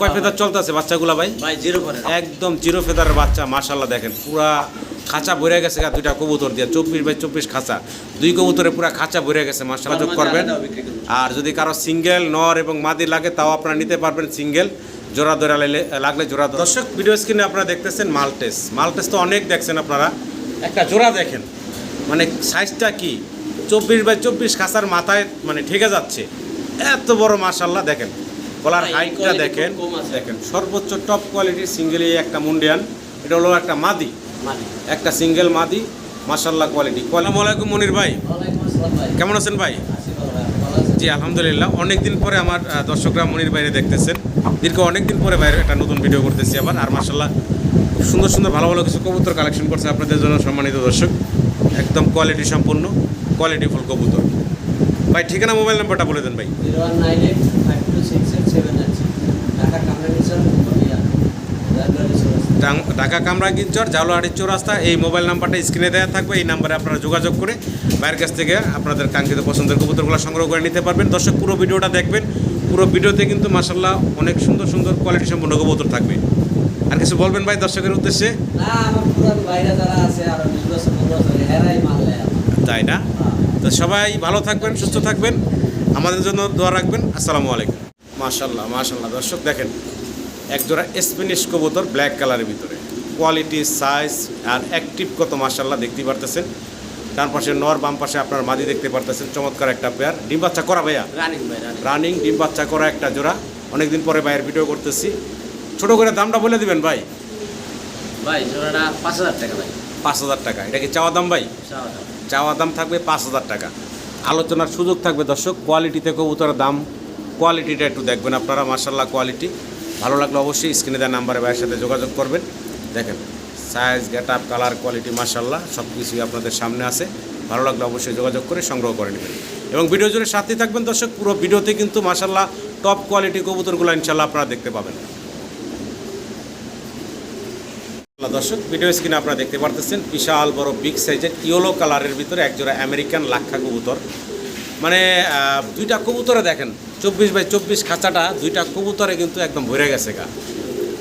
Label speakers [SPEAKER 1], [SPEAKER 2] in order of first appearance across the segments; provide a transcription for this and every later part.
[SPEAKER 1] কয় ফেদার চলতেছে বাচ্চাগুলা ভাই?
[SPEAKER 2] ভাই জিরো
[SPEAKER 1] একদম জিরো ফেদারের বাচ্চা মাশাল্লাহ দেখেন। পুরা খাঁচা ভরে গেছে গা দুইটা কবুতর দিয়ে। চব্বিশ বাই চব্বিশ খাঁচা। দুই কবুতরে পুরা খাঁচা ভরে গেছে মাশাল্লাহ যোগ করবেন। আর যদি কারও সিঙ্গেল নর এবং মাদি লাগে তাও আপনারা নিতে পারবেন সিঙ্গেল। জোড়া দোড়া লাগলে জোড়া। দর্শক ভিডিও স্ক্রিনে আপনারা দেখতেছেন মালটেস। মালটেস তো অনেক দেখছেন আপনারা। একটা জোড়া দেখেন। মানে সাইজটা কি? চব্বিশ বাই চব্বিশ খাঁচার মাথায় মানে ঠেকে যাচ্ছে। এত বড় মাশাল্লাহ দেখেন। গলার
[SPEAKER 2] এই
[SPEAKER 1] হাইটটা দেখেন। দেখেন সর্বোচ্চ টপ কোয়ালিটির সিঙ্গেল এই একটা মুন্ডিয়ান। এটা হলো একটা মাদি। একটা সিঙ্গেল মাদি। মাশাল্লাহ কোয়ালিটি আসসালামু আলাইকুম মনির ভাই। কেমন আছেন ভাই? জি আলহামদুলিল্লাহ। অনেক দিন পরে আমার দর্শকরা মনির বাইরে দেখতেছেন। দীর্ঘ অনেক দিন পরে বাইরে একটা নতুন ভিডিও করতেছি আবার। আর মাশাল্লাহ খুব সুন্দর সুন্দর ভালো ভালো কিছু কবুতর কালেকশন করছে আপনাদের জন্য সম্মানিত দর্শক। একদম কোয়ালিটি সম্পূর্ণ কোয়ালিটিফুল কবুতর। ভাই ঠিকানা মোবাইল নাম্বারটা বলে দেন ভাই।
[SPEAKER 2] ঢাকা কামরাঙ্গিচর ইয়া রাজবাড়ি চৌরাস্তা
[SPEAKER 1] এই মোবাইল নাম্বারটা স্ক্রিনে দেওয়া থাকবে এই নাম্বারে আপনারা যোগাযোগ করে বাইরের কাছ থেকে আপনাদের কাঙ্ক্ষিত পছন্দের কবুতরগুলো সংগ্রহ করে নিতে পারবেন। দর্শক পুরো ভিডিওটা দেখবেন। পুরো ভিডিওতে কিন্তু মাসাল্লাহ অনেক সুন্দর সুন্দর কোয়ালিটি সম্পন্ন কবুতর থাকবে। আর কিছু বলবেন ভাই দর্শকের উদ্দেশ্যে। তাই না?
[SPEAKER 2] হ্যাঁ।
[SPEAKER 1] তো সবাই ভালো থাকবেন সুস্থ থাকবেন। আমাদের জন্য দোয়া রাখবেন। আসসালামু আলাইকুম। মাশাল্লাহ মাশাল্লাহ দর্শক দেখেন একজোড়া স্প্যানিশ কবুতর ব্ল্যাক কালারের ভিতরে। কোয়ালিটি সাইজ আর অ্যাক্টিভ কত মাশাল্লাহ দেখতে পারতেছেন। ডান পাশে নর বাম পাশে আপনার মাদি দেখতে পারতেছেন। চমৎকার একটা পেয়ার ডিম বাচ্চা করা ভাইয়া?
[SPEAKER 2] রানিং ভাই রানিং
[SPEAKER 1] ডিম বাচ্চা করা একটা জোড়া। অনেকদিন পরে ভাইয়ের ভিডিও করতেছি। ছোট করে দামটা বলে দিবেন ভাই?
[SPEAKER 2] ভাই জোড়াটা পাঁচ হাজার টাকা ভাই।
[SPEAKER 1] পাঁচ হাজার টাকা। এটা কি চাওয়া দাম ভাই?
[SPEAKER 2] চাওয়া দাম।
[SPEAKER 1] চাওয়া দাম থাকবে পাঁচ হাজার টাকা। আলোচনার সুযোগ থাকবে দর্শক। কোয়ালিটিতে কবুতরের দাম কোয়ালিটিটা একটু দেখবেন আপনারা মার্শাল্লাহ কোয়ালিটি ভালো লাগলে অবশ্যই স্ক্রিনে দেওয়া নাম্বারে ভাইয়ের সাথে যোগাযোগ করবেন। দেখেন size get up colour quality মার্শাল্লাহ সব কিছুই আপনাদের সামনে আছে। ভালো লাগলে অবশ্যই যোগাযোগ করে সংগ্রহ করে নেবেন। এবং ভিডিও জুড়ে সাথে থাকবেন দর্শক, পুরো ভিডিওতে কিন্তু মার্শাল্লাহ টপ কোয়ালিটি কবুতরগুলো ইনশাল্লাহ আপনারা দেখতে পাবেন। দর্শক ভিডিও স্ক্রিনে আপনারা দেখতে পারতেছেন বিশাল বড় বিগ সাইজের ইয়েলো কালারের ভিতরে একজোড়া আমেরিকান লাক্ষা কবুতর। মানে দুইটা কবুতরে দেখেন চব্বিশ বাই চব্বিশ খাঁচাটা দুইটা কবুতরে কিন্তু একদম ভরে গেছে গা।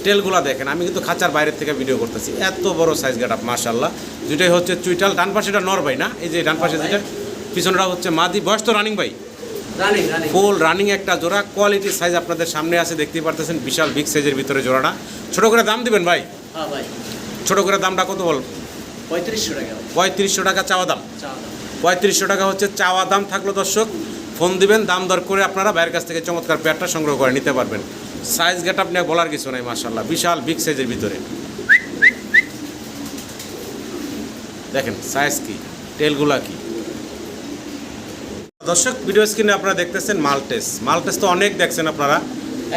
[SPEAKER 1] টেলগুলা দেখেন আমি কিন্তু খাঁচার বাইরের থেকে ভিডিও করতেছি। এত বড় সাইজ গেট আপ মার্শাল্লাহ দুইটাই হচ্ছে চুইটাল ডান পাশেটা নর ভাই না? এই যে ডান পাশে যেটা পিছনটা হচ্ছে মাদি। বয়স তো রানিং ভাই? ফুল রানিং একটা জোড়া কোয়ালিটির সাইজ আপনাদের সামনে আছে দেখতেই পারতেছেন বিশাল বিগ সাইজের ভিতরে জোড়াটা। ছোট করে দাম দিবেন ভাই?
[SPEAKER 2] হ্যাঁ
[SPEAKER 1] ছোট করে দামটা কত বল?
[SPEAKER 2] পঁয়ত্রিশশো টাকা।
[SPEAKER 1] পঁয়ত্রিশশো টাকা চাওয়া দাম।
[SPEAKER 2] চাওয়া দাম।
[SPEAKER 1] পঁয়ত্রিশশো টাকা হচ্ছে চাওয়া দাম থাকল দর্শক। ফোন দিবেন, দাম দর করে আপনারা বাইরের কাছ থেকে চমৎকার পেয়ারটা সংগ্রহ করে নিতে পারবেন। সাইজ গেট আপনি বলার কিছু নাই মার্শাল্লাহ বিশাল বিগ সাইজের ভিতরে। দেখেন সাইজ কি টেলগুলা কি। দর্শক ভিডিও স্ক্রিনে আপনারা দেখতেছেন মালটেস। মালটেস তো অনেক দেখছেন আপনারা।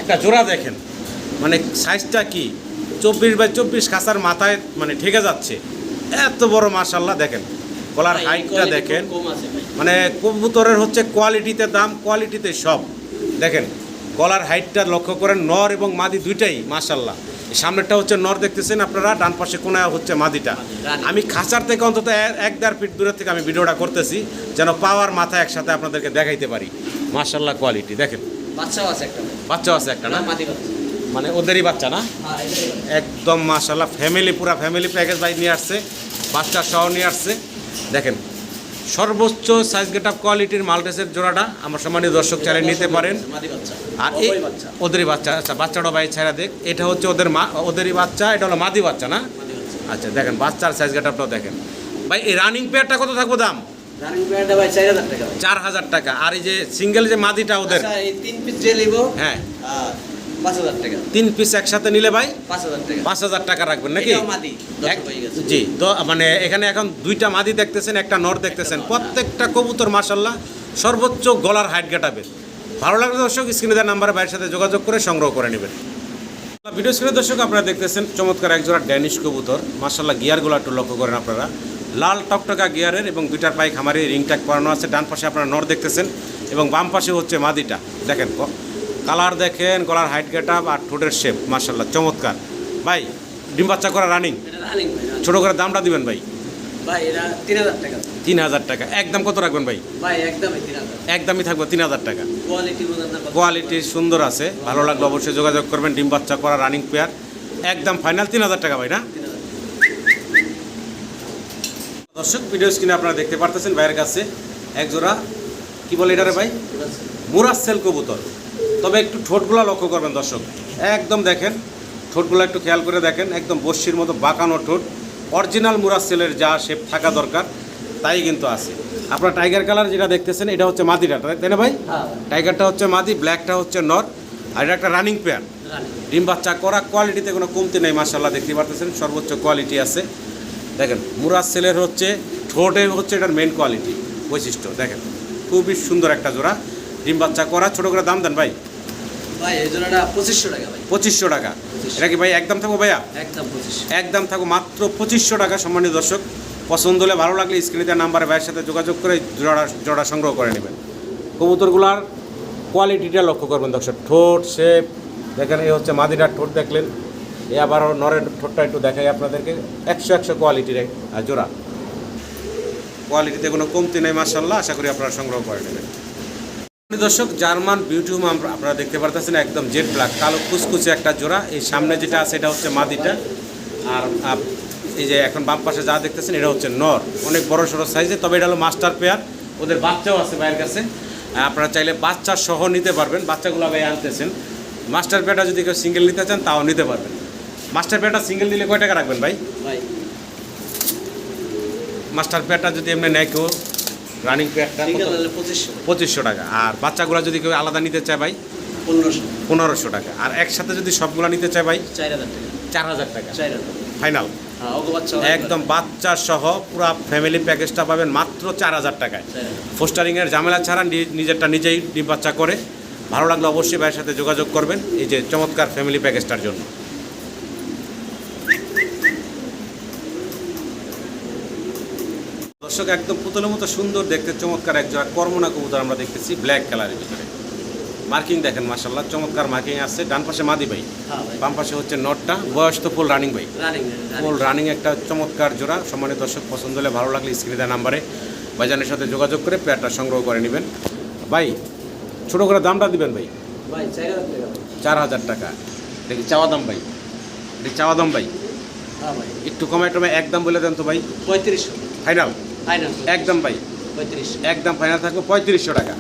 [SPEAKER 1] একটা জোড়া দেখেন মানে সাইজটা কি, চব্বিশ বাই চব্বিশ কাঁচার মাথায় মানে ঠেকে যাচ্ছে। এত বড় মার্শাল্লাহ দেখেন। গলার হাইটটা দেখেন। মানে কবুতরের হচ্ছে কোয়ালিটিতে দাম কোয়ালিটিতে সব। দেখেন গলার হাইটটা লক্ষ্য করেন নর এবং মাদি দুইটাই মাশাল্লাহ সামনেরটা হচ্ছে নর দেখতেছেন আপনারা ডান পাশে কোনায় হচ্ছে মাদিটা। আমি খাঁচার থেকে অন্তত এক দেড় ফিট দূরের থেকে আমি ভিডিওটা করতেছি যেন পাওয়ার মাথা একসাথে আপনাদেরকে দেখাইতে পারি। মাশাল্লাহ কোয়ালিটি দেখেন।
[SPEAKER 2] বাচ্চাও আছে একটা
[SPEAKER 1] বাচ্চাও আছে একটা
[SPEAKER 2] না?
[SPEAKER 1] মানে ওদেরই বাচ্চা না?
[SPEAKER 2] হ্যাঁ।
[SPEAKER 1] একদম মাশাল্লাহ ফ্যামিলি পুরা ফ্যামিলি প্যাকেজ ভাই নিয়ে আসছে বাচ্চা সহ নিয়ে আসছে। দেখেন সর্বোচ্চ সাইজ গেট আপ কোয়ালিটির মাল্টেসের জোড়াটা আমার সম্মানীয় দর্শক চাইলে নিতে পারেন। আর এই ওদেরই বাচ্চা আচ্ছা বাচ্চাটা ভাই ছেড়া দেখ এটা হচ্ছে ওদের মা ওদেরই বাচ্চা এটা হলো মাদি বাচ্চা না? আচ্ছা দেখেন বাচ্চার সাইজ গেট আপটাও দেখেন। ভাই এই রানিং পেয়ারটা কত থাকব দাম?
[SPEAKER 2] চার হাজার টাকা।
[SPEAKER 1] আর এই যে সিঙ্গেল যে মাদিটা ওদের?
[SPEAKER 2] আচ্ছা তিন পিস যে নিবো
[SPEAKER 1] হ্যাঁ।
[SPEAKER 2] পাঁচ হাজার টাকা।
[SPEAKER 1] তিন পিস একসাথে নিলে ভাই
[SPEAKER 2] পাঁচ হাজার টাকা।
[SPEAKER 1] পাঁচ হাজার টাকা রাখবেন নাকি?
[SPEAKER 2] হয়ে
[SPEAKER 1] জি তো মানে এখানে এখন দুইটা মাদি দেখতেছেন একটা নর দেখতেছেন। প্রত্যেকটা কবুতর মাসাল্লাহ সর্বোচ্চ গলার হাইট গেটাবে ভালো লাগলে দর্শক স্ক্রিনে দেওয়ার নাম্বারে বাইরের সাথে যোগাযোগ করে সংগ্রহ করে নেবেন। ভিডিও স্ক্রিনে দর্শক আপনারা দেখতেছেন চমৎকার একজোড়া ড্যানিশ কবুতর। মাসাল্লাহ গিয়ারগুলো একটু লক্ষ্য করেন আপনারা। লাল টকটকা গিয়ারের এবং দুইটার পায়ে খামারে রিং ট্যাগ করানো আছে। ডান পাশে আপনারা নর দেখতেছেন এবং বাম পাশে হচ্ছে মাদিটা। দেখেন কালার দেখেন গলার হাইট গেটাপ আর ঠোঁটের শেপ মাসাল্লাহ চমৎকার। ভাই ডিম বাচ্চা করা রানিং
[SPEAKER 2] রানিং ভাই
[SPEAKER 1] ছোট করে দামটা দিবেন ভাই।
[SPEAKER 2] ভাই তিন হাজার টাকা।
[SPEAKER 1] একদম কত রাখবেন ভাই?
[SPEAKER 2] ভাই একদমই
[SPEAKER 1] থাকবে তিন হাজার টাকা।
[SPEAKER 2] কোয়ালিটি
[SPEAKER 1] সুন্দর আছে। ভালো লাগলে অবশ্যই যোগাযোগ করবেন। ডিম বাচ্চা করা রানিং পেয়ার একদম ফাইনাল তিন হাজার টাকা ভাই না? দর্শক ভিডিও স্ক্রিনে আপনারা দেখতে পারতেছেন ভাইয়ের কাছে একজোড়া কি বলে এটারে ভাই?
[SPEAKER 2] ঠিক আছে
[SPEAKER 1] মুরাসেল কবুতর। তবে একটু ঠোঁটগুলো লক্ষ্য করবেন দর্শক। একদম দেখেন ঠোঁটগুলো একটু খেয়াল করে দেখেন একদম বস্যির মতো বাঁকানো ঠোঁট। অরিজিনাল মুরাসেলের যা শেপ থাকা দরকার তাই কিন্তু আছে। আপনার টাইগার কালার যেটা দেখতেছেন এটা হচ্ছে মাদিটা তাই না ভাই?
[SPEAKER 2] হ্যাঁ
[SPEAKER 1] টাইগারটা হচ্ছে মাদি ব্ল্যাকটা হচ্ছে নর আর এটা একটা রানিং পেয়ার
[SPEAKER 2] রানি
[SPEAKER 1] ডিম বাচ্চা করা কোয়ালিটিতে কোনো কমতি নেই মার্শাল্লাহ দেখতে পারতেছেন সর্বোচ্চ কোয়ালিটি আছে। দেখেন মুরাজ সেলের হচ্ছে ঠোঁটে হচ্ছে এটার মেন কোয়ালিটি বৈশিষ্ট্য দেখেন। খুবই সুন্দর একটা জোড়া। ডিম বাচ্চা করা ছোটো করে দাম দেন ভাই।
[SPEAKER 2] ভাই এই জোড়াটা পঁচিশশো টাকা ভাই।
[SPEAKER 1] পঁচিশশো টাকা। এটা কি ভাই একদম থাকব ভাইয়া?
[SPEAKER 2] একদম পঁচিশশো।
[SPEAKER 1] একদম থাকব মাত্র পঁচিশশো টাকা সম্মানিত দর্শক। পছন্দ হলে ভালো লাগলে স্ক্রিনে দেওয়া নাম্বারে ভাইয়ের সাথে যোগাযোগ করে জোড়া জোড়া সংগ্রহ করে নেবেন। কবুতরগুলার কোয়ালিটিটা লক্ষ্য করবেন দর্শক। ঠোঁট শেপ দেখেন এই হচ্ছে মাদিরার ঠোঁট দেখলেন। এ আবারও নরের ঠোঁটটা একটু দেখাই আপনাদেরকে। একশো একশো কোয়ালিটির জোড়া। কোয়ালিটিতে কোনো কমতি নেই মার্শাল্লাহ আশা করি আপনারা সংগ্রহ করে নেবেন। দর্শক জার্মান বিউটি হোম আমরা আপনারা দেখতে পারতেছেন একদম জেড ব্ল্যাক কালো কুচকুচে একটা জোড়া। এই সামনে যেটা আছে এটা হচ্ছে মাদিটা। আর এই যে এখন বাম পাশে যা দেখতেছেন এটা হচ্ছে নর। অনেক বড় সড়ো সাইজে তবে এটা হলো মাস্টার পেয়ার ওদের বাচ্চাও আছে ভাইয়ের কাছে। আপনারা চাইলে বাচ্চা সহ নিতে পারবেন। বাচ্চাগুলো ভাই আনতেছেন। মাস্টার পেয়ারটা যদি কেউ সিঙ্গেল নিতে চান তাও নিতে পারবেন। মাস্টার পেয়ারটা সিঙ্গেল নিলে কয় টাকা রাখবেন ভাই?
[SPEAKER 2] ভাই।
[SPEAKER 1] মাস্টার পেয়ারটা যদি এমনি নেয় কেউ রানিং
[SPEAKER 2] হলে পঁচিশশো
[SPEAKER 1] টাকা। আর বাচ্চাগুলো যদি কেউ আলাদা নিতে চায় ভাই?
[SPEAKER 2] পনেরোশো।
[SPEAKER 1] টাকা। আর একসাথে যদি সবগুলো নিতে চায় ভাই?
[SPEAKER 2] চার হাজার টাকা।
[SPEAKER 1] ফাইনাল
[SPEAKER 2] হ্যাঁ
[SPEAKER 1] একদম বাচ্চা সহ পুরো ফ্যামিলি প্যাকেজটা পাবেন মাত্র চার হাজার টাকায়। পোস্টারিংয়ের ঝামেলা ছাড়া নিজেরটা নিজেই ডিম বাচ্চা করে। ভালো লাগলে অবশ্যই ভাইয়ের সাথে যোগাযোগ করবেন। এই যে চমৎকার ফ্যামিলি প্যাকেজটার জন্য। দর্শক একদম পুতুলের মতো সুন্দর দেখতে চমৎকার এক জোড়া কর্মনা কবুতর আমরা দেখতেছি ব্ল্যাক কালারের ভিতরে। মার্কিং দেখেন মাসাল্লাহ চমৎকার মার্কিং আছে ডান পাশে মাদি ভাই
[SPEAKER 2] হ্যাঁ ভাই।
[SPEAKER 1] বাম পাশে হচ্ছে নটটা বয়স তো ফুল রানিং ভাই।
[SPEAKER 2] রানিং
[SPEAKER 1] ফুল রানিং একটা চমৎকার জোড়া। সম্মানিত দর্শক পছন্দ হলে ভালো লাগলে স্ক্রিনে দেওয়া নাম্বারে ভাইজানের সাথে যোগাযোগ করে পেয়ারটা সংগ্রহ করে নেবেন। ভাই ছোটো করে দামটা দিবেন ভাই?
[SPEAKER 2] চার হাজার টাকা।
[SPEAKER 1] দেখি চাওয়া দাম ভাই? দেখি চাওয়া দাম ভাই?
[SPEAKER 2] হ্যাঁ
[SPEAKER 1] একটু কমায় টমায় একদম বলে দেন তো ভাই।
[SPEAKER 2] পঁয়ত্রিশশো।
[SPEAKER 1] ফাইনাল
[SPEAKER 2] ফাইনাল
[SPEAKER 1] একদম ভাই।
[SPEAKER 2] পঁয়ত্রিশশো
[SPEAKER 1] একদম ফাইনাল থাকবে পঁয়ত্রিশশো টাকা।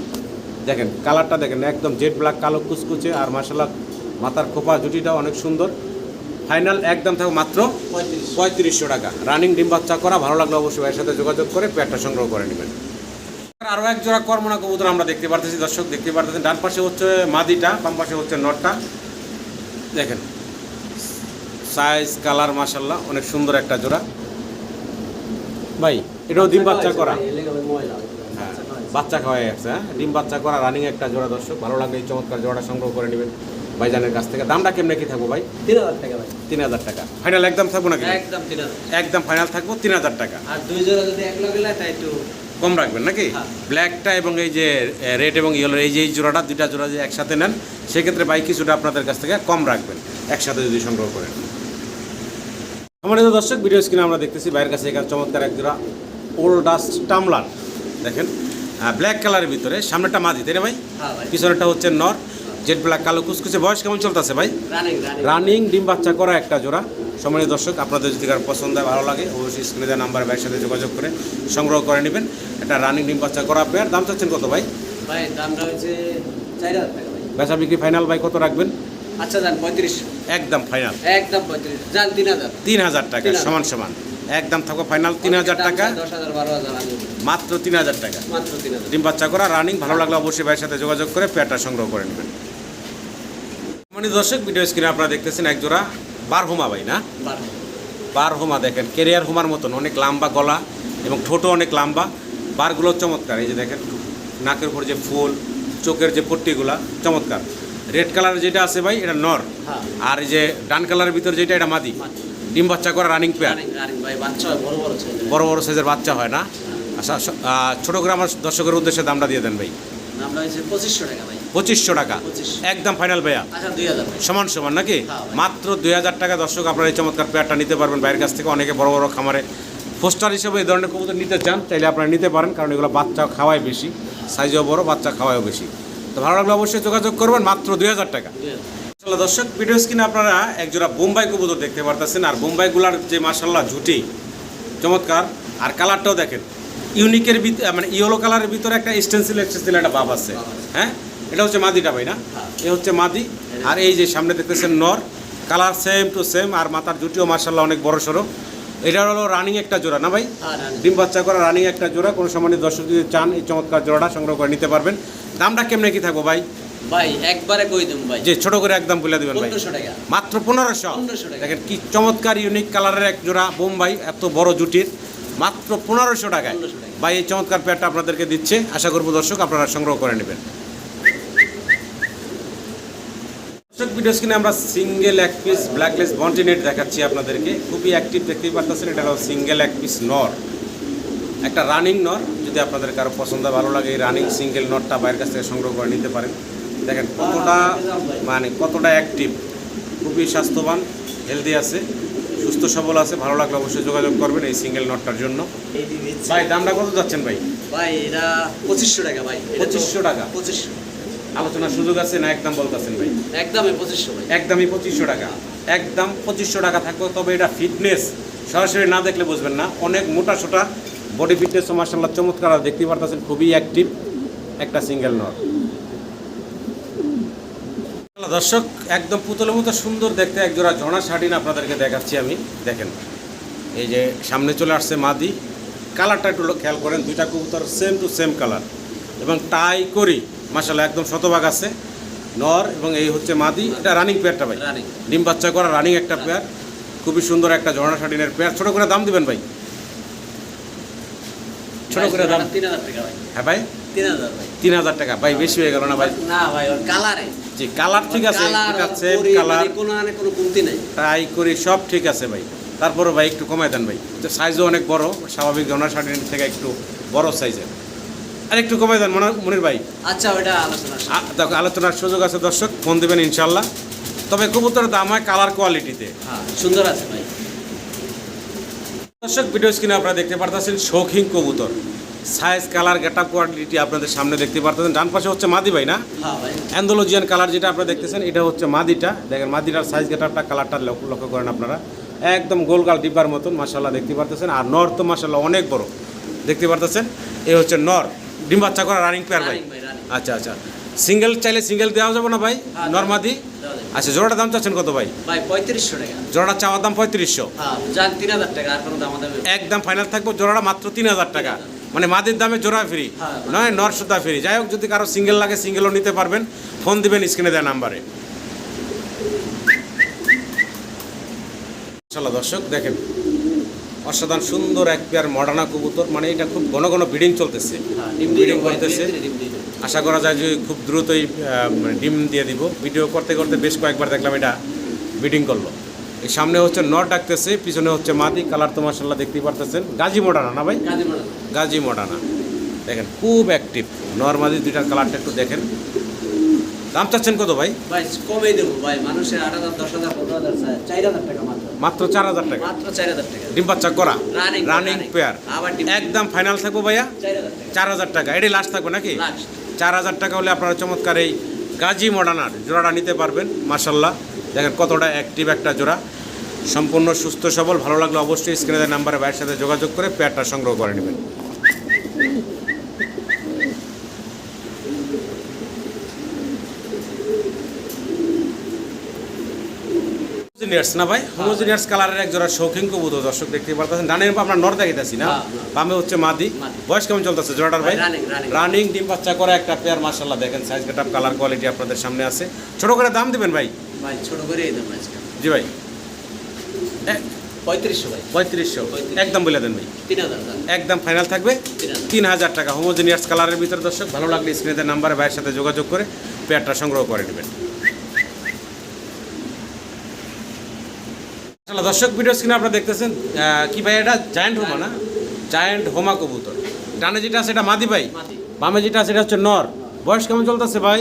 [SPEAKER 1] দেখেন কালারটা দেখেন একদম জেড ব্ল্যাক কালো কুচকুচে আর মাসাল্লাহ মাথার খোপা জুটিটাও অনেক সুন্দর। ফাইনাল একদম থাকবে মাত্র
[SPEAKER 2] পঁয়ত্রিশশো
[SPEAKER 1] টাকা। রানিং ডিম বাচ্চা করা ভালো লাগলে অবশ্যই এর সাথে যোগাযোগ করে পেয়ারটা সংগ্রহ করে নেবেন। আরও এক জোড়া কর্মনা কবুতর আমরা দেখতে পারতেছি। দর্শক দেখতে পারতেছেন ডান পাশে হচ্ছে মাদিটা বাম পাশে হচ্ছে নটটা। দেখেন সাইজ কালার মাসাল্লাহ অনেক সুন্দর একটা জোড়া। ভাই এটাও ডিম বাচ্চা করা। হ্যাঁ বাচ্চা খাওয়াই আছে হ্যাঁ? ডিম বাচ্চা করা রানিং একটা জোড়া দর্শক। ভালো লাগলে এই চমৎকার জোড়াটা সংগ্রহ করে নেবেন ভাইজানের কাছ থেকে। দামটা কেমনে কি থাকব ভাই?
[SPEAKER 2] তিন হাজার টাকা ভাই।
[SPEAKER 1] তিন হাজার টাকা। ফাইনাল একদম থাকব নাকি?
[SPEAKER 2] একদম তিন হাজার।
[SPEAKER 1] একদম ফাইনাল থাকব তিন হাজার টাকা।
[SPEAKER 2] আর দুই জোড়া যদি এক লগে লাগে তাই একটু
[SPEAKER 1] কম রাখবেন নাকি। ব্ল্যাকটা এবং এই যে রেড এবং ইয়েলো এই যে এই জোড়াটা দুইটা জোড়া যদি একসাথে নেন সেক্ষেত্রে বাইক কিছুটা আপনাদের কাছ থেকে কম রাখবেন একসাথে যদি সংগ্রহ করেন। আমাদের দর্শক ভিডিও স্ক্রিনে আমরা দেখতেছি বাইরের কাছে এখানে চমৎকার এক জোড়া ওল্ড ডাস্ট টামলার দেখেন। ব্ল্যাক কালারের ভিতরে সামনেটা মাঝি তাই না ভাই?
[SPEAKER 2] হ্যাঁ ভাই।
[SPEAKER 1] পিছনেরটা হচ্ছে নর জেট ব্ল্যাক কালো কুচকুচে বয়স কেমন চলতেছে ভাই?
[SPEAKER 2] রানিং
[SPEAKER 1] ডিম বাচ্চা করা একটা জোড়া। সম্মানিত দর্শক আপনাদের যদি কার পছন্দ হয় ভালো লাগে অবশ্যই স্ক্রিনে দেওয়া নাম্বার ভাইয়ের সাথে যোগাযোগ করে সংগ্রহ করে নেবেন। একটা রানিং ডিম বাচ্চা করা পেয়ার দাম চাচ্ছেন কত ভাই?
[SPEAKER 2] ভাই দামটা হচ্ছে
[SPEAKER 1] বেচা বিক্রি ফাইনাল ভাই কত রাখবেন?
[SPEAKER 2] আচ্ছা যান পঁয়ত্রিশশো
[SPEAKER 1] একদম ফাইনাল
[SPEAKER 2] একদম পঁয়ত্রিশ। যান তিন হাজার।
[SPEAKER 1] তিন হাজার টাকা সমান সমান। একদম থাকো ফাইনাল তিন হাজার টাকা। মাত্র তিন হাজার টাকা। ডিম বাচ্চা করা রানিং ভালো লাগলে অবশ্যই ভাইয়ের সাথে যোগাযোগ করে পেয়ারটা সংগ্রহ করে নেবেন। মানে দর্শক ভিডিও স্ক্রিনে আপনারা দেখতেছেন এক জোড়া বার হোমা ভাই না?
[SPEAKER 2] বারো
[SPEAKER 1] বার হোমা দেখেন কেরিয়ার হোমার মতন অনেক লম্বা গলা এবং ঠোঁটও অনেক লম্বা। বারগুলো চমৎকার এই যে দেখেন নাকের উপর যে ফুল চোখের যে পট্টিগুলা চমৎকার। রেড কালার যেটা আছে ভাই এটা নর।
[SPEAKER 2] হ্যাঁ।
[SPEAKER 1] আর এই যে ডান কালারের ভিতর যেটা এটা মাদি। ডিম বাচ্চা করা রানিং পেয়ার
[SPEAKER 2] বড় বড়
[SPEAKER 1] সাইজের বাচ্চা হয় না। আচ্ছা ছোট করে আমার দর্শকের উদ্দেশ্যে দামটা দিয়ে দেন ভাই।
[SPEAKER 2] পঁচিশশো টাকা ভাই।
[SPEAKER 1] পঁচিশশো টাকা।
[SPEAKER 2] 2500
[SPEAKER 1] একদম ফাইনাল ভাইয়া।
[SPEAKER 2] আচ্ছা
[SPEAKER 1] সমান সমান নাকি?
[SPEAKER 2] হ্যাঁ
[SPEAKER 1] মাত্র দুই হাজার টাকা দর্শক আপনারা এই চমৎকার পেয়ারটা নিতে পারবেন। বাইরের কাছ থেকে অনেকে বড় বড় খামারে পোস্টার হিসেবে এই ধরনের কবুতর নিতে চান তাইলে আপনারা নিতে পারেন কারণ এগুলো বাচ্চা খাওয়ায় বেশি সাইজও বড় বাচ্চা খাওয়ায়ও বেশি। তো ভালো লাগলে অবশ্যই যোগাযোগ করবেন মাত্র দুই হাজার টাকা। দর্শক ভিডিও স্ক্রিনে আপনারা একজোড়া বোম্বাই কবুতর দেখতে পারতেছেন। আর বোম্বাইগুলার যে মাসাল্লাহ ঝুটি চমৎকার। আর কালারটাও দেখেন ইউনিকের ভিতরে মানে ইয়েলো কালারের ভিতরে একটা স্টেন্সিল স্টেন্সিল একটা ভাব আছে। হ্যাঁ? এটা হচ্ছে মাদিটা ভাই না? এ হচ্ছে মাদি। আর এই যে সামনে দেখতেছেন নর কালার সেম টু সেম আর মাথার জুটিও মার্শাল্লাহ অনেক বড় সড়ো। এটা হলো রানিং একটা জোড়া না ভাই?
[SPEAKER 2] হ্যাঁ
[SPEAKER 1] ডিম বাচ্চা করা রানিং একটা জোড়া। কোনো সময় দর্শক যদি চান এই চমৎকার জোড়াটা সংগ্রহ করে নিতে পারবেন। দামটা কেমনে কি থাকব ভাই?
[SPEAKER 2] ভাই একবারে কই দেব ভাই?
[SPEAKER 1] যে ছোট করে একদম বলে দেবেন ভাই।
[SPEAKER 2] পনেরোশো টাকা।
[SPEAKER 1] মাত্র পনেরোশো।
[SPEAKER 2] 1500 টাকা।
[SPEAKER 1] দেখেন কি চমৎকার ইউনিক কালারের এক জোড়া বোম্বাই এত বড় জুটির। মাত্র টাকায়।
[SPEAKER 2] 1500 টাকায়।
[SPEAKER 1] ভাই এই চমৎকার আপনাদেরকে দিচ্ছে। আশা করব দর্শক আপনারা সংগ্রহ করে নেবেন। দর্শক ভিডিও স্ক্রিনে আমরা সিঙ্গেল এক পিস ব্ল্যাকলেস বন্টিনেট দেখাচ্ছি আপনাদেরকে। খুবই অ্যাক্টিভ দেখতেই পারতেছেন এটা হলো সিঙ্গেল এক পিস নর। একটা রানিং নর। যদি আপনাদের কারও পছন্দ ভালো লাগে এই রানিং সিঙ্গেল নটটা বাইরের কাছ থেকে সংগ্রহ করে নিতে পারেন। দেখেন কতটা মানে কতটা অ্যাক্টিভ খুবই স্বাস্থ্যবান হেলদি আছে সুস্থ সবল আছে ভালো লাগলে অবশ্যই যোগাযোগ করবেন এই সিঙ্গেল নটটার জন্য। ভাই দামটা কত যাচ্ছেন ভাই?
[SPEAKER 2] ভাই এটা পঁচিশশো টাকা ভাই
[SPEAKER 1] পঁচিশশো টাকা?
[SPEAKER 2] পঁচিশশো।
[SPEAKER 1] আলোচনার সুযোগ আছে না একদম বলতেছেন ভাই?
[SPEAKER 2] একদমই পঁচিশশো ভাই।
[SPEAKER 1] একদমই পঁচিশশো টাকা। একদম পঁচিশশো টাকা থাকবে তবে এটা ফিটনেস সরাসরি না দেখলে বুঝবেন না। অনেক মোটা সোটা বডি ফিটনেস মার্শাল্লাহ চমৎকার দেখতে পারতেছেন খুবই অ্যাক্টিভ একটা সিঙ্গেল নট দর্শক একদম পুতলের মতো সুন্দর দেখতে একজোড়া ঝর্ণা শাড়িন আপনাদেরকে দেখাচ্ছি আমি। দেখেন এই যে সামনে চলে আসছে মাদি। কালারটা একটু খেয়াল করেন দুইটা কবুতর সেম টু সেম কালার এবং টাই করি মাসাল্লাহ একদম শতভাগ আছে। নর এবং এই হচ্ছে মাদি। এটা রানিং পেয়ারটা ভাই। ডিম বাচ্চা করা রানিং একটা পেয়ার খুবই সুন্দর একটা ঝর্ণা শাড়িনের পেয়ার ছোট করে দাম দিবেন ভাই? ছোট করে দাম।
[SPEAKER 2] তিন হাজার টাকা ভাই।
[SPEAKER 1] হ্যাঁ ভাই?
[SPEAKER 2] তিন হাজার
[SPEAKER 1] তিন হাজার টাকা। ভাই বেশি হয়ে গেল না ভাই?
[SPEAKER 2] না ভাই ওর কালারে
[SPEAKER 1] জি কালার ঠিক আছে ঠিক আছে কালার।
[SPEAKER 2] কোনো মানে কোনো কমতি নাই।
[SPEAKER 1] ট্রাই করি সব ঠিক আছে ভাই। তারপরে ভাই একটু কমায় দেন ভাই। সাইজও অনেক বড় স্বাভাবিক ঝর্ণা শাড়ির থেকে একটু বড় সাইজের আর একটু কমায় দেন মনে- মনির ভাই।
[SPEAKER 2] আচ্ছা ওটা আলোচনা
[SPEAKER 1] দেখো, আলোচনার সুযোগ আছে দর্শক ফোন দেবেন ইনশাল্লাহ তবে কবুতরের দাম হয় কালার কোয়ালিটিতে
[SPEAKER 2] হ্যাঁ সুন্দর আছে ভাই।
[SPEAKER 1] দর্শক ভিডিও স্ক্রিনে আপনারা দেখতে পারতেছেন শৌখিন কবুতর। সাইজ কালার গেটআপ কোয়ালিটি আপনাদের সামনে দেখতে পারতেছেন। ডান পাশে হচ্ছে মাদি ভাই না? অ্যান্ডোলজিয়ান কালার যেটা আপনারা দেখতেছেন এটা হচ্ছে মাদিটা। দেখেন মাদিটার সাইজ গেটআপটা কালারটা লক্ষ্য করেন আপনারা। একদম গোলগাল ডিব্বার মতন মাসাল্লাহ দেখতে পারতেছেন। আর নর তো মাসাল্লাহ অনেক বড়। দেখতে পারতেছেন? এই হচ্ছে নর। ডিম বাচ্চা করা রানিং পেয়ার ভাই। আচ্ছা আচ্ছা। সিঙ্গেল চাইলে সিঙ্গেল দেওয়া যাবে না ভাই?
[SPEAKER 2] হ্যাঁ,
[SPEAKER 1] নর্মাদি আচ্ছা জোড়াটা দাম চাচ্ছেন কত ভাই?
[SPEAKER 2] ভাই পঁয়ত্রিশশো টাকা।
[SPEAKER 1] জোড়াটা চাওয়ার দাম পঁয়ত্রিশশো।
[SPEAKER 2] হ্যাঁ তিন হাজার টাকা আর কোনো দাম
[SPEAKER 1] একদম ফাইনাল থাকব জোড়াটা মাত্র তিন হাজার টাকা। মানে মাদির দামে জোড়া ফ্রি। নয় নরসুতা ফ্রি যাই হোক যদি কারও সিঙ্গেল লাগে সিঙ্গেলও নিতে পারবেন। ফোন দিবেন স্ক্রিনে দেওয়া নাম্বারে চলো দর্শক দেখেন। অসাধারণ সুন্দর এক পেয়ার মডার্না কবুতর। মানে এটা খুব ঘন ঘন ব্রিডিং চলতেছে।
[SPEAKER 2] দিয়ে
[SPEAKER 1] করতেছে।
[SPEAKER 2] দিয়ে।
[SPEAKER 1] আশা করা যায় যে খুব দ্রুতই মানে ডিম দিয়ে দিব। ভিডিও করতে করতে বেশ কয়েকবার দেখলাম এটা ব্রিডিং করল। সামনে হচ্ছে নর ডাকতেছে পিছনে হচ্ছে মাদি কালার তো মাসাল্লাহ দেখতেই পারতেছেন। গাজী মোডানা না ভাই?
[SPEAKER 2] গাজী
[SPEAKER 1] মোডানা। দেখেন খুব অ্যাক্টিভ নর মাদি দুইটার কালারটা একটু দেখেন। দাম চাচ্ছেন কত ভাই?
[SPEAKER 2] ভাই কমে দেবো ভাই মানুষের আট হাজার দশ হাজার পনেরো হাজার চার হাজার টাকা মাত্র।
[SPEAKER 1] মাত্র চার হাজার টাকা।
[SPEAKER 2] মাত্র চার হাজার টাকা।
[SPEAKER 1] ডিম বাচ্চা করা। রানিং পেয়ার
[SPEAKER 2] আবার
[SPEAKER 1] একদম ফাইনাল থাকব ভাইয়া?
[SPEAKER 2] চার হাজার টাকা।
[SPEAKER 1] এটাই লাস্ট থাকবে নাকি? চার হাজার টাকা হলে আপনারা চমৎকার এই গাজী মডানার জোড়াটা নিতে পারবেন মাসাল্লাহ দেখেন কতটা অ্যাক্টিভ একটা জোড়া। সম্পূর্ণ সুস্থ সবল ভালো লাগলে অবশ্যই স্ক্রিনে নাম্বারে ভাইয়ের সাথে যোগাযোগ করে পেয়ারটা সংগ্রহ করে নেবেন। হোমোজিনিয়ার্স না ভাই? হোমোজিনিয়ার্স কালারের এক জোড়া শৌখিন দর্শক দেখতে পারতেছেন। নর দেখাইতেছি না?
[SPEAKER 2] হ্যাঁ।
[SPEAKER 1] বামে হচ্ছে মাদি।
[SPEAKER 2] মাদি।
[SPEAKER 1] বয়স কেমন চলতেছে জোড়াটার ভাই। রানিং ডিম বাচ্চা করা একটা পেয়ার মার্শাল্লাহ দেখেন সাইজ কাটাপ কালার কোয়ালিটি আপনাদের সামনে আছে। ছোট করে দাম দিবেন ভাই?
[SPEAKER 2] ভাই ছোট করে এই আজকে।
[SPEAKER 1] জি ভাই।
[SPEAKER 2] পঁয়ত্রিশশো ভাই।
[SPEAKER 1] পঁয়ত্রিশশো। একদম বলে দেন ভাই।
[SPEAKER 2] তিন হাজার
[SPEAKER 1] একদম ফাইনাল থাকবে।
[SPEAKER 2] তিন হাজার।
[SPEAKER 1] টাকা। কালারের ভিতরে দর্শক ভালো লাগলে স্ক্রিনের নাম্বারে ভাইয়ের সাথে যোগাযোগ করে পেয়ারটা সংগ্রহ করে নেবেন। দর্শক ভিডিও স্ক্রিনে আপনারা দেখতেছেন কি ভাই এটা? জায়ান্ট হোমা না? জায়ান্ট হোমা কবুতর। ডানে যেটা আছে এটা মাদি ভাই? বামে যেটা আছে এটা হচ্ছে নর। বয়স কেমন চলতেছে ভাই?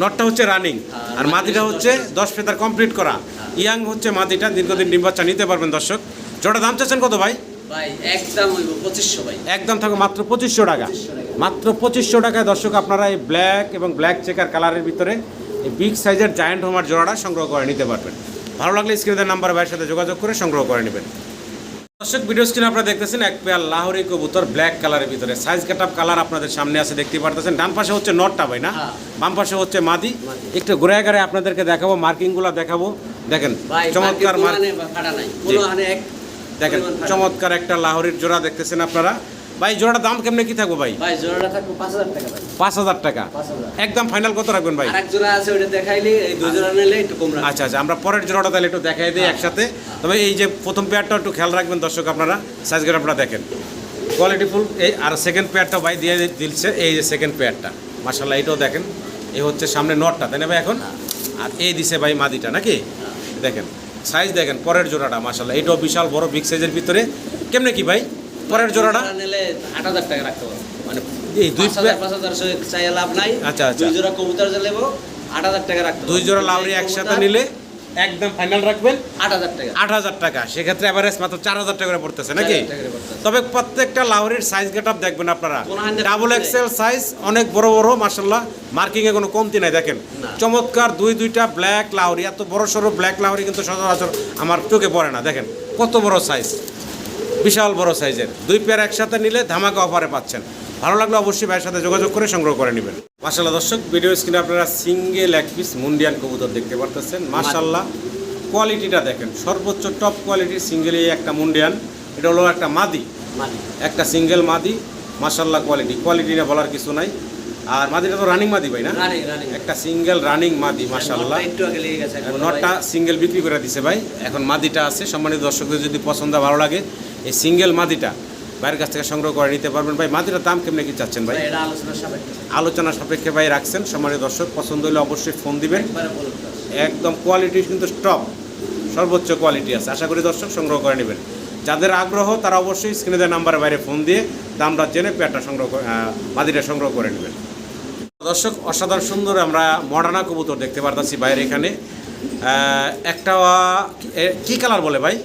[SPEAKER 1] নটটা হচ্ছে রানিং
[SPEAKER 2] হ্যাঁ,
[SPEAKER 1] আর মাদিটা হচ্ছে দশ ফেদার কমপ্লিট করা। ইয়াং হচ্ছে মাদিটা দীর্ঘদিন ডিম বাচ্চা নিতে পারবেন দর্শক। জোড়া দাম চাচ্ছেন কত ভাই?
[SPEAKER 2] একদম
[SPEAKER 1] থাকবে মাত্র পঁচিশশো টাকা। মাত্র পঁচিশশো টাকায় দর্শক আপনারা এই ব্ল্যাক এবং ব্ল্যাক চেকার কালারের ভিতরে এই বিগ সাইজের জায়ান্ট হোমার জোড়াটা সংগ্রহ করে নিতে পারবেন। ভালো লাগলে স্ক্রিনের নাম্বার ভাইয়ের সাথে যোগাযোগ করে সংগ্রহ করে নেবেন। দর্শক ভিডিও স্ক্রিনে আপনারা দেখতেছেন এক পেয়ার লাহোরি কবুতর ব্ল্যাক কালারের ভিতরে। সাইজ কাট আপ কালার আপনাদের সামনে আছে দেখতে পারতেছেন। ডান পাশে হচ্ছে নটটা ভাই না?
[SPEAKER 2] হ্যাঁ।
[SPEAKER 1] বাম পাশে হচ্ছে মাদি। একটু ঘুরে ঘুরে আপনাদেরকে দেখাবো মার্কিংগুলো দেখাবো। দেখেন চমৎকার
[SPEAKER 2] এক
[SPEAKER 1] দেখেন। চমৎকার একটা লাহোরির জোড়া দেখতেছেন আপনারা। ভাই জোড়াটার দাম কেমনে কি থাকব ভাই?
[SPEAKER 2] ভাই জোড়াটা থাকবে পাঁচ হাজার টাকা ভাই।
[SPEAKER 1] পাঁচ হাজার টাকা।
[SPEAKER 2] পাঁচ হাজার।
[SPEAKER 1] একদম ফাইনাল কত রাখবেন ভাই?
[SPEAKER 2] আর এক জোড়া আছে ওটা দেখাইলে এই দুই জোড়া নিলে একটু কম
[SPEAKER 1] আচ্ছা আচ্ছা আমরা পরের জোড়াটা তাহলে একটু দেখাই দিই
[SPEAKER 2] হ্যাঁ।
[SPEAKER 1] একসাথে। তবে এই যে প্রথম পেয়ারটা একটু খেয়াল রাখবেন দর্শক আপনারা সাইজ করে আপনারা দেখেন। কোয়ালিটিফুল এই আর সেকেন্ড পেয়ারটা ভাই দিয়ে দিচ্ছে এই যে সেকেন্ড পেয়ারটা মাসাল্লাহ এইটাও দেখেন। এই হচ্ছে সামনে নটটা তাই না ভাই এখন? আর এই দিছে ভাই মাদিটা নাকি? দেখেন সাইজ দেখেন পরের জোড়াটা মাসাল্লাহ এইটাও বিশাল বড় বিগ সাইজের ভিতরে। কেমনে কি ভাই? পরের জোড়াটা?
[SPEAKER 2] নিলে আট হাজার টাকা রাখতে পারব।
[SPEAKER 1] মানে এই দুই
[SPEAKER 2] পাঁচ হাজার চাইয়া লাভ নাই।
[SPEAKER 1] আচ্ছা, আচ্ছা।
[SPEAKER 2] দুই জোড়া কবুতর জ্বালেবো আট হাজার টাকা রাখতে
[SPEAKER 1] দুই জোড়া লাউরি একসাথে নিলে একদম ফাইনাল রাখবেন?
[SPEAKER 2] আট হাজার টাকা।
[SPEAKER 1] আট হাজার টাকা। সেক্ষেত্রে অ্যাভারেজ মাত্র চার হাজার টাকা করে পড়তেছে নাকি?
[SPEAKER 2] 4,000 টাকা করে পড়তেছে।
[SPEAKER 1] তবে প্রত্যেকটা লাউরির সাইজ গেট আপ দেখবেন আপনারা। ডাবল এক্সেল সাইজ অনেক বড় বড় মার্শাল্লাহ মার্কিং এ কোনো কমতি নাই দেখেন। চমৎকার দুই দুইটা ব্ল্যাক লাউরি। এত বড় সড়ো ব্ল্যাক লাউরি কিন্তু সচরাচর আমার চোখে পড়ে না দেখেন। কত বড় সাইজ বিশাল বড় সাইজের। দুই পেয়ার একসাথে নিলে ধামাকা অফারে পাচ্ছেন। ভালো লাগলে অবশ্যই ভাইয়ের সাথে যোগাযোগ করে সংগ্রহ করে নেবেন। মাসাল্লাহ দর্শক ভিডিও স্ক্রিনে আপনারা সিঙ্গেল এক পিস মুন্ডিয়ান কবুতর দেখতে পারতেছেন। মাসাল্লাহ কোয়ালিটিটা দেখেন সর্বোচ্চ টপ কোয়ালিটির সিঙ্গেল এই একটা মুন্ডিয়ান। এটা হলো একটা মাদি। একটা সিঙ্গেল মাদি মাসাল্লাহ কোয়ালিটি। কোয়ালিটি নিয়ে বলার কিছু নাই। আর মাদিটা তো রানিং মাদি ভাই না? একটা সিঙ্গেল রানিং মাদি মাসাল্লাহ নটটা সিঙ্গেল বিক্রি করে দিছে ভাই। এখন মাদিটা আছে সম্মানিত দর্শকদের যদি পছন্দ ভালো লাগে এই সিঙ্গেল মাদিটা ভাইয়ের কাছ থেকে সংগ্রহ করে নিতে পারবেন। ভাই মাদিটার দাম কেমনে কি চাচ্ছেন ভাই?
[SPEAKER 2] আলোচনা সাপেক্ষে।
[SPEAKER 1] ভাই রাখছেন। সম্মানিত দর্শক পছন্দ হলে অবশ্যই ফোন দিবেন। একদম কোয়ালিটি কিন্তু টপ সর্বোচ্চ কোয়ালিটি আছে। আশা করি দর্শক সংগ্রহ করে নেবেন। যাদের আগ্রহ তারা অবশ্যই স্ক্রিনে দেওয়া নাম্বারের বাইরে ফোন দিয়ে দামটা জেনে পেয়ারটা সংগ্রহ মাদিটা সংগ্রহ করে নেবেন। দর্শক অসাধারণ সুন্দর আমরা মডার্না কবুতর দেখতে পারতাছি বাইরে এখানে। একটা কি কালার বলে ভাই?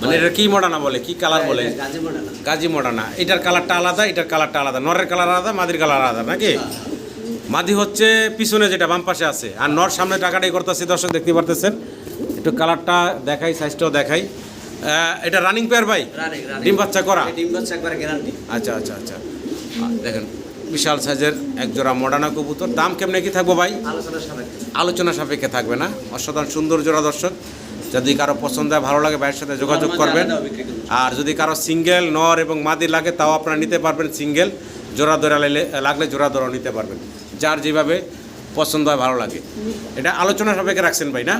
[SPEAKER 1] মানে এটা কি মডার্না বলে? কি কালার বলে?
[SPEAKER 2] গাজী না
[SPEAKER 1] গাজী মডার্না। এটার কালারটা আলাদা এটার কালারটা আলাদা। নরের কালার আলাদা মাদির কালার আলাদা নাকি? মাদি হচ্ছে পিছনে যেটা বাম পাশে আছে। আর নর সামনে টাকাটাই করতেছি দর্শক দেখতে পারতেছেন। একটু কালারটা দেখাই সাইজটাও দেখাই। এটা রানিং পেয়ার ভাই? ডিম বাচ্চা করা?
[SPEAKER 2] ডিম বাচ্চা একবারে গ্যারান্টি
[SPEAKER 1] আচ্ছা আচ্ছা আচ্ছা। দেখেন বিশাল সাইজের এক জোড়া মডার্না কবুতর। দাম কেমনে কি থাকব ভাই?
[SPEAKER 2] আলোচনা সাপেক্ষে।
[SPEAKER 1] থাকবে না। অসাধারণ সুন্দর জোড়া দর্শক। যদি কারও পছন্দ হয় ভালো লাগে ভাইয়ের সাথে যোগাযোগ করবেন। আর যদি কারও সিঙ্গেল নর এবং মাদি লাগে তাও আপনারা নিতে পারবেন সিঙ্গেল। জোড়া দোড়া লাগলে জোড়া দোড়াও নিতে পারবেন। যার যেভাবে পছন্দ হয় ভালো লাগে। এটা আলোচনা সাপেক্ষে রাখছেন ভাই না?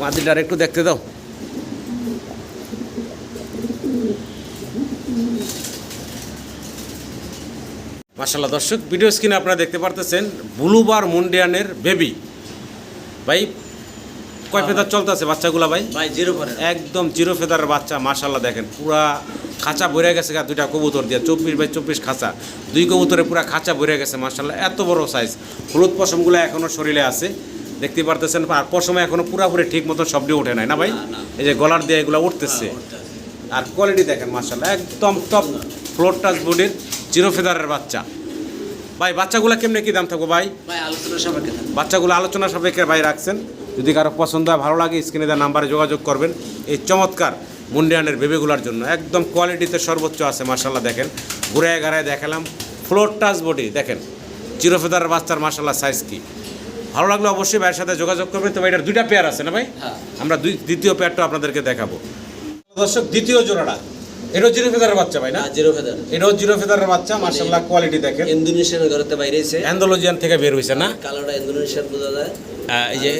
[SPEAKER 1] মাদিটার একটু দেখতে দাও। মাসাল্লাহ দর্শক ভিডিও স্ক্রিনে আপনারা দেখতে পারতেছেন ব্লুবার মুন্ডিয়ানের বেবি ভাই কয় ফেদার চলতেছে বাচ্চাগুলা ভাই?
[SPEAKER 2] ভাই জিরো
[SPEAKER 1] একদম জিরো ফেদারের বাচ্চা মাশাল্লাহ দেখেন পুরা খাঁচা ভরে গেছে গা দুইটা কবুতর দিয়ে চব্বিশ বাই চব্বিশ খাঁচা। দুই কবুতরে পুরা খাঁচা ভরে গেছে মাশাল্লাহ এত বড় সাইজ হলুদ পশমগুলো এখনও শরীরে আছে দেখতে পারতেছেন আর পশমে এখনও পুরাপুরি ঠিক মতো সবটি ওঠে নাই না ভাই। এই যে গলার দিয়ে এগুলো উঠতেছে। আর কোয়ালিটি দেখেন মাশাল্লাহ একদম টপ ফ্লোর টাচ বডির জিরো ফেদারের বাচ্চা। ভাই বাচ্চাগুলো কেমনে কি দাম থাকব ভাই? বাচ্চাগুলো আলোচনা সাপেক্ষে ভাই রাখছেন। যদি কারও পছন্দ হয় ভালো লাগে স্ক্রিনে দেওয়া নাম্বারে যোগাযোগ করবেন। এই চমৎকার মুন্ডিয়ানের বেবিগুলার জন্য। একদম কোয়ালিটিতে সর্বোচ্চ আছে মার্শাল্লাহ দেখেন। ঘুরে গাড়ায় দেখালাম। ফ্লোর টাচ বডি দেখেন। জিরো ফেদার বাচ্চার মার্শাল্লাহ সাইজ কি। ভালো লাগলে অবশ্যই ভাইয়ের সাথে যোগাযোগ করবেন। তবে এটার দুইটা পেয়ার আছে না ভাই?
[SPEAKER 2] হ্যাঁ।
[SPEAKER 1] আমরা দুই দ্বিতীয় পেয়ারটা আপনাদেরকে দেখাবো। দর্শক দ্বিতীয় জোড়াটা। এটাও জিরো ফেদারের বাচ্চা ভাই না?
[SPEAKER 2] Zero feather.
[SPEAKER 1] এটাও জিরো ফেদারের বাচ্চা মার্শাল্লাহ কোয়ালিটি দেখেন।
[SPEAKER 2] ইন্দোনেশিয়ান ঘরেতে বাইরে এসে
[SPEAKER 1] অ্যান্ডোলজিয়ান থেকে বের হয়েছে না?
[SPEAKER 2] কালোটা ইন্দোনেশিয়ান বোঝা যায়।
[SPEAKER 1] এই যে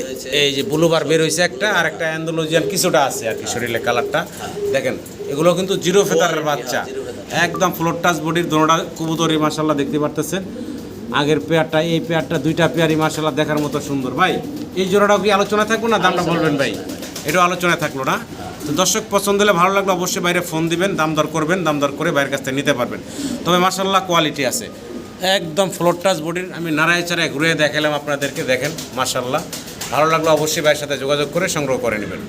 [SPEAKER 1] এই যে ব্লুবার বের হয়েছে একটা আর একটা অ্যান্ডোলজিয়ান কিছুটা আছে আর কি শরীরে কালারটা। দেখেন এগুলো কিন্তু জিরো ফেদারের বাচ্চা। একদম ফ্লোর টাচ বডির দোনোটা কবুতরি মাসাল্লাহ দেখতে পারতেছেন। আগের পেয়ারটা এই পেয়ারটা দুইটা পেয়ারই মাসাল্লাহ দেখার মতো সুন্দর। ভাই এই জোড়াটাও কি আলোচনা থাকব না? দামটা বলবেন ভাই। এটাও আলোচনায় থাকল না? তো দর্শক, পছন্দ হলে ভালো লাগলে অবশ্যই বাইরে ফোন দিবেন, দাম দর করবেন, দাম দর করে বাইরের কাছ থেকে নিতে পারবেন। তবে মাসাল্লাহ কোয়ালিটি আছে। একদম ফ্লোর টাচ বডির আমি নাড়ায় চাড়ায় ঘুরে দেখালাম আপনাদেরকে, দেখেন মাসাল্লাহ ভালো লাগলে অবশ্যই ভাইয়ের সাথে যোগাযোগ করে সংগ্রহ করে নেবেন।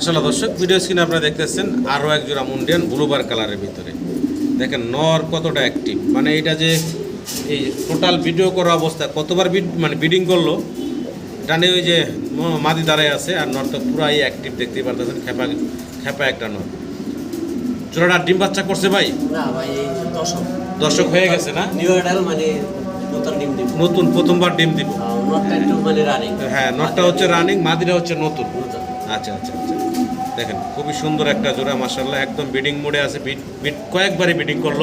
[SPEAKER 1] আসলে দর্শক ভিডিও স্ক্রিনে আপনারা দেখতেছেন আরও এক জোড়া মুন্ডিয়ান ব্লুবার কালারের ভিতরে। দেখেন, নর কতটা অ্যাক্টিভ মানে এটা যে এই টোটাল ভিডিও করা অবস্থা কতবার মানে বিডিং করল ডানে ওই যে মাদি দাঁড়ায় আছে আর তো পুরাই অ্যাক্টিভ দেখতে পারতেছেন খেপা খেপা একটা নর জোড়াটা ডিম বাচ্চা করছে ভাই?
[SPEAKER 2] না
[SPEAKER 1] দর্শক হয়ে গেছে না?
[SPEAKER 2] নিউ অ্যাডাল মানে নতুন ডিম
[SPEAKER 1] নতুন প্রথমবার ডিম দিব।
[SPEAKER 2] মানে রানিং
[SPEAKER 1] হ্যাঁ নটটা হচ্ছে রানিং মাদিটা হচ্ছে নতুন। আচ্ছা আচ্ছা আচ্ছা। দেখেন খুবই সুন্দর একটা জোড়া মাসাল্লাহ একদম বিডিং মোডে আছে। বিট বিট কয়েকবারই বিডিং করল।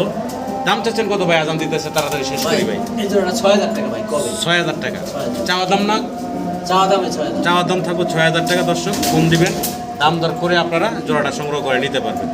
[SPEAKER 1] দাম চাচ্ছেন কত ভাই? আজান দিতেছে তাড়াতাড়ি শেষ করি ভাই
[SPEAKER 2] ছয় হাজার টাকা ভাই
[SPEAKER 1] ছয় হাজার টাকা। চাওয়া দাম না?
[SPEAKER 2] চাওয়া দামে
[SPEAKER 1] দাম থাকবে ছয় হাজার টাকা দর্শক ফোন দিবেন। দাম দর করে আপনারা জোড়াটা সংগ্রহ করে নিতে পারবেন।